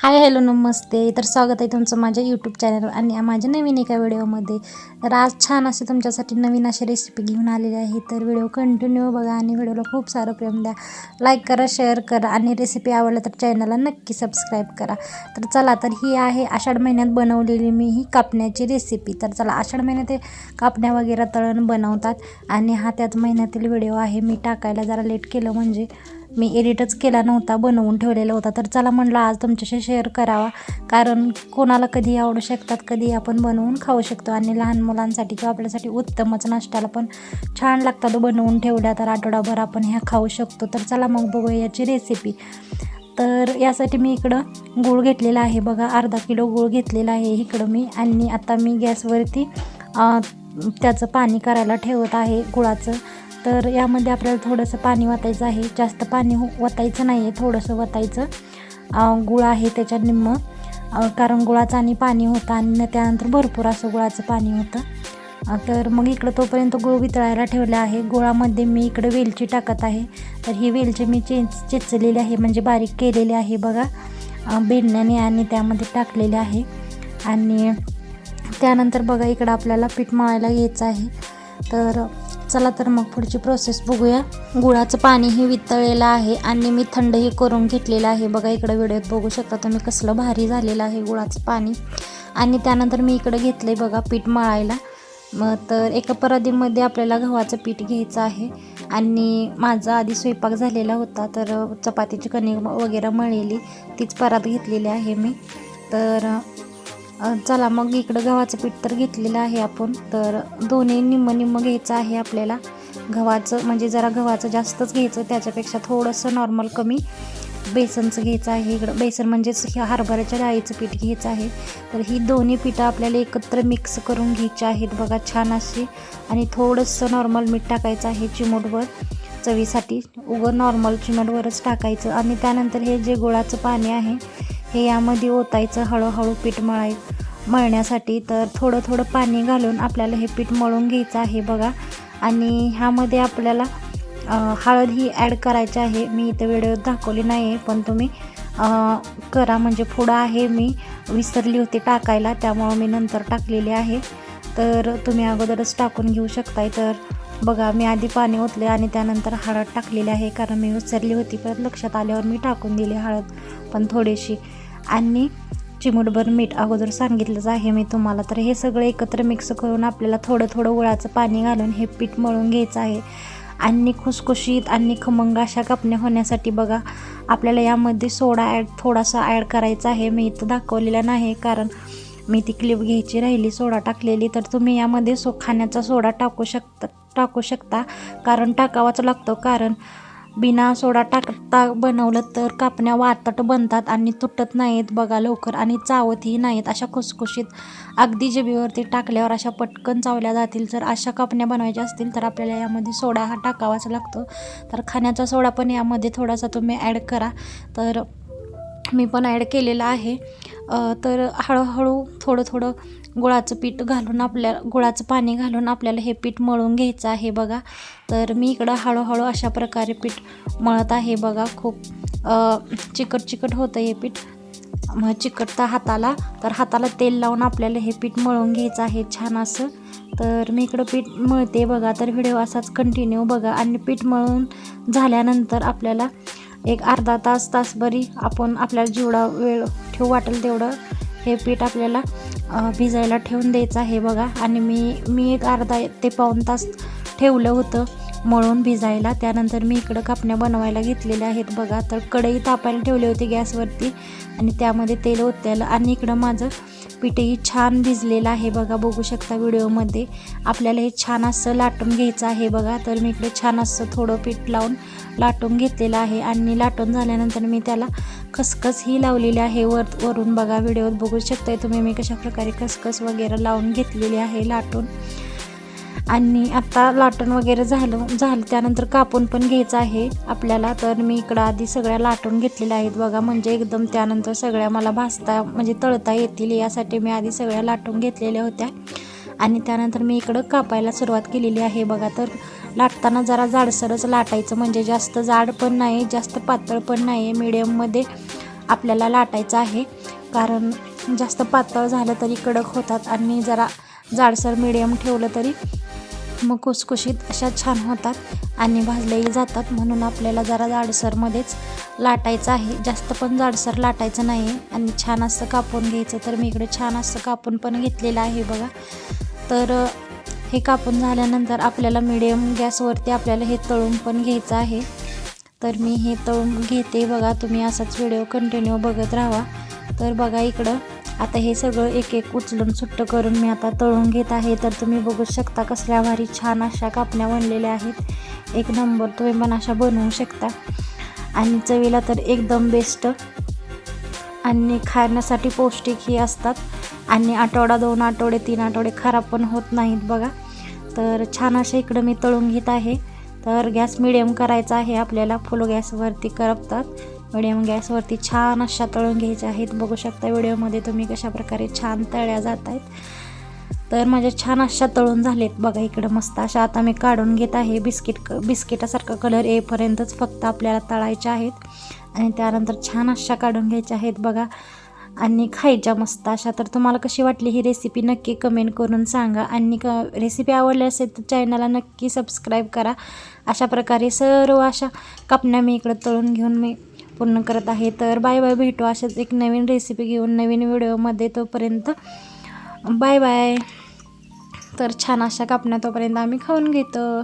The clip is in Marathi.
हाय हॅलो नमस्ते. तर स्वागत आहे तुमचं माझ्या यूट्यूब चॅनलवर आणि माझ्या नवीन एका व्हिडिओमध्ये. तर आज छान असे तुमच्यासाठी नवीन अशी रेसिपी घेऊन आलेली आहे. तर व्हिडिओ कंटिन्यू बघा आणि व्हिडिओला खूप सारं प्रेम द्या. लाईक करा शेअर करा आणि रेसिपी आवडलं तर चॅनलला नक्की सबस्क्राईब करा. तर चला तर ही आहे आषाढ महिन्यात बनवलेली मी ही कापण्याची रेसिपी तर चला आषाढ महिन्यात हे कापण्या वगैरे तळण बनवतात. आणि हा त्याच महिन्यातील व्हिडिओ आहे. मी टाकायला जरा लेट केलं म्हणजे मी एडिटच केला नव्हता बनवून ठेवलेला होता. तर चला म्हणलं आज तुमच्याशी शेअर करावा. कारण कोणाला कधी आवडू शकतात कधी आपण बनवून खाऊ शकतो. आणि लहान मुलांसाठी किंवा आपल्यासाठी उत्तमच नाश्त्याला पण छान लागतात हो, बनवून ठेवल्या तर आठवडाभर आपण ह्या खाऊ शकतो. तर चला मग बघूया याची रेसिपी तर यासाठी मी इकडं गूळ घेतलेला आहे. बघा अर्धा किलो गूळ घेतलेला आहे इकडं मी. आणि आता मी गॅसवरती त्याचं पाणी करायला ठेवत आहे गुळाचं. तर यामध्ये आपल्याला थोडंसं पाणी वतायचं आहे. जास्त पाणी हो वतायचं नाही आहे थोडंसं वतायचं. गुळ आहे त्याच्यात निम्म. कारण गुळाचं आणि पाणी होतं आणि त्यानंतर भरपूर असं गुळाचं पाणी होतं. तर मग इकडं तोपर्यंत गुळ वितळायला ठेवला आहे. गुळामध्ये मी इकडं वेलची टाकत आहे. तर ही वेलची मी चेच चेचलेली आहे म्हणजे बारीक केलेली आहे बघा. बेडण्याने आणि त्यामध्ये टाकलेले आहे. आणि त्यानंतर बघा इकडं आपल्याला पीठ मळायला घ्यायचं आहे. तर चला तर मग पुढची प्रोसेस बघूया. गुळाचं पाणीही वितळलेलं आहे आणि मी थंडही करून घेतलेलं आहे. बघा इकडं व्हिडिओत बघू शकता तुम्ही कसलं भारी झालेलं आहे गुळाचं पाणी. आणि त्यानंतर मी इकडं घेतलं आहे बघा पीठ मळायला. मग तर एका परादीमध्ये आपल्याला गव्हाचं पीठ घ्यायचं आहे. आणि माझा आधी स्वयंपाक झालेला होता तर चपातीची कणिक वगैरे मळलेली तीच परात घेतलेली आहे मी. तर चला मग इकडं गव्हाचं पीठ तर घेतलेलं आहे आपण. तर दोन्ही निम्म निम्म घ्यायचं आहे आपल्याला. गव्हाचं म्हणजे जरा गव्हाचं जास्तच घ्यायचं त्याच्यापेक्षा थोडंसं नॉर्मल कमी बेसनचं घ्यायचं आहे इकडं. बेसन म्हणजेच ह्या हरभऱ्याच्या डाळीचं पीठ घ्यायचं आहे. तर ही दोन्ही पिठं आपल्याला एकत्र मिक्स करून घ्यायची आहेत. बघा छान अशी आणि थोडंसं नॉर्मल मीठ टाकायचं आहे चिमूटवर चवीसाठी. उगं नॉर्मल चिमटवरच टाकायचं. आणि त्यानंतर हे जे गुळाचं पाणी आहे हे यामध्ये ओतायचं हळूहळू पीठ मळाय मळण्यासाठी तर थोडं थोडं पाणी घालून आपल्याला हे पीठ मळून घ्यायचं आहे बघा. आणि ह्यामध्ये आपल्याला हळद ही ॲड करायची आहे. मी इथं व्हिडिओत दाखवली नाही आहे पण तुम्ही करा. म्हणजे पुढं आहे मी विसरली होती टाकायला त्यामुळं मी नंतर टाकलेली आहे. तर तुम्ही अगोदरच टाकून घेऊ शकताय. तर बघा मी आधी पाणी ओतले आणि त्यानंतर हळद टाकलेली आहे कारण मी विसरली होती. परत लक्षात आल्यावर मी टाकून दिली हळद पण थोडीशी. आणि चिमूटभर मीठ अगोदर सांगितलंच आहे मी तुम्हाला. तर हे सगळं एकत्र मिक्स करून आपल्याला थोडं थोडं गुळाचं पाणी घालून हे पीठ मळून घ्यायचं आहे. आणि खुसखुशीत आणि खमंग अशा कापण्या होण्यासाठी बघा आपल्याला यामध्ये सोडा ॲड थोडासा ॲड करायचा आहे. मी इथं दाखवलेला नाही कारण मी ती क्लिप घ्यायची राहिली सोडा टाकलेली तर तुम्ही यामध्ये सो खाण्याचा सोडा टाकू शकता टाकू शकता. कारण टाकावाच लागतो कारण बिना सोडा टाकता बनवलं तर कापण्या वातट बनतात आणि तुटत नाहीत बघा लवकर आणि चावतही नाहीत अशा खुसखुशीत. अगदी जिबीवरती टाकल्यावर अशा पटकन चावल्या जातील. जर अशा कापण्या बनवायच्या असतील तर आपल्याला यामध्ये सोडा हा टाकावाच लागतो. तर खाण्याचा सोडा पण यामध्ये थोडासा तुम्ही ॲड करा. तर मी पण ॲड केलेला आहे. तर हळूहळू थोडं थोडं गुळाचं पीठ घालून आपल्या गुळाचं पाणी घालून आपल्याला हे पीठ मळून घ्यायचं आहे बघा. तर मी इकडं हळूहळू अशा प्रकारे पीठ मळत आहे बघा. खूप चिकट चिकट होतं हे पीठ. मग चिकटता हाताला. तर हाताला तेल लावून आपल्याला हे पीठ मळून घ्यायचं आहे छान असं. तर मी इकडं पीठ मळते बघा. तर व्हिडिओ असाच कंटिन्यू बघा. आणि पीठ मळून झाल्यानंतर आपल्याला एक अर्धा तास तासभरी आपण आपल्याला जेवढा वेळ ठेवू वाटेल तेवढं हे पीठ आपल्याला भिजायला ठेवून द्यायचं आहे बघा. आणि मी मी एक अर्धा ते पाऊन तास ठेवलं होतं. मळून भिजायला. त्यानंतर मी इकडं कापण्या बनवायला घेतलेल्या आहेत बघा. तर कढई तापायला ठेवली होती गॅसवरती आणि त्यामध्ये तेल ओतलेलं आणि इकडं माझं पीठही छान भिजलेलं आहे बघा. बघू शकता व्हिडिओमध्ये. आपल्याला हे छान असं लाटून घ्यायचं आहे बघा. तर मी इकडे छान असं थोडं पीठ लावून लाटून घेतलेलं आहे. आणि लाटून झाल्यानंतर मी त्याला खसखस ही लावलेली आहे वर वरून बघा. व्हिडिओत बघू शकताय तुम्ही मी कशाप्रकारे खसखस वगैरे लावून घेतलेली आहे लाटून. आणि आत्ता लाटण वगैरे झालं झालं त्यानंतर कापून पण घ्यायचं आहे आपल्याला. तर मी इकडं आधी सगळ्या लाटून घेतलेल्या आहेत बघा. म्हणजे एकदम त्यानंतर सगळ्या मला भाजता म्हणजे तळता येतील यासाठी मी आधी सगळ्या लाटून घेतलेल्या होत्या. आणि त्यानंतर मी इकडं कापायला सुरुवात केलेली आहे बघा. तर लाटताना जरा जाडसरच लाटायचं. म्हणजे जास्त जाड पण नाही जास्त पातळ पण नाही. मीडियममध्ये आपल्याला लाटायचं आहे. कारण जास्त पातळ झालं तरी कडक होतात. आणि जरा जाडसर मिडियम ठेवलं तरी मग कुसकुशीत अशा छान होतात आणि भाजल्याही जातात. म्हणून आपल्याला जरा जाडसरमध्येच लाटायचं आहे. जास्त पण जाडसर लाटायचं नाही आहे आणि छान असं कापून घ्यायचं. तर मी इकडे छान असं कापून पण घेतलेलं आहे बघा. तर हे कापून झाल्यानंतर आपल्याला मिडियम गॅसवरती आपल्याला हे तळून पण घ्यायचं आहे. तर मी हे तळून घेते बघा. तुम्ही असाच व्हिडिओ कंटिन्यू बघत राहा. तर बघा इकडं आता हे सगळं एक एक उचलून सुट्ट करून मी आता तळून घेत आहे. तर तुम्ही बघू शकता कसल्या भारी छान अशा कापण्या बनलेल्या आहेत. एक नंबर तुम्ही पण अशा बनवू शकता. आणि चवीला तर एकदम बेस्ट आणि खाण्यासाठी पौष्टिकही असतात. आणि आठवडा दोन आठवडे तीन आठवडे खराब पण होत नाहीत बघा. तर छान अशा इकडं मी तळून घेत आहे. तर गॅस मिडियम करायचा आहे. आपल्याला फुल गॅसवरती करपतात. मिडियम गॅसवरती छान अशा तळून घ्यायच्या आहेत. बघू शकता व्हिडिओमध्ये तुम्ही कशा प्रकारे छान तळ्या जात आहेत तर माझ्या छान अशा तळून झालेत. बघा इकडं मस्त अशा. आता मी काढून घेत आहे बिस्किट क बिस्किटासारखा कलर येईपर्यंतच फक्त आपल्याला तळायच्या आहेत. आणि त्यानंतर छान अशा काढून घ्यायच्या आहेत. बघा. आणि खायच्या मस्त अशा. तर तुम्हाला कशी वाटली ही रेसिपी नक्की कमेंट करून सांगा. आणि क रेसिपी आवडली असेल तर चॅनलला नक्की सबस्क्राईब करा. अशा प्रकारे सर्व अशा कापण्या मी इकडं तळून घेऊन मी पूर्ण करत आहे. तर बाय बाय भेटू अशाच एक नवीन रेसिपी घेऊन नवीन व्हिडिओमध्ये. तोपर्यंत बाय बाय. तर छान अशा कापण्या तोपर्यंत आम्ही खाऊन घेतो.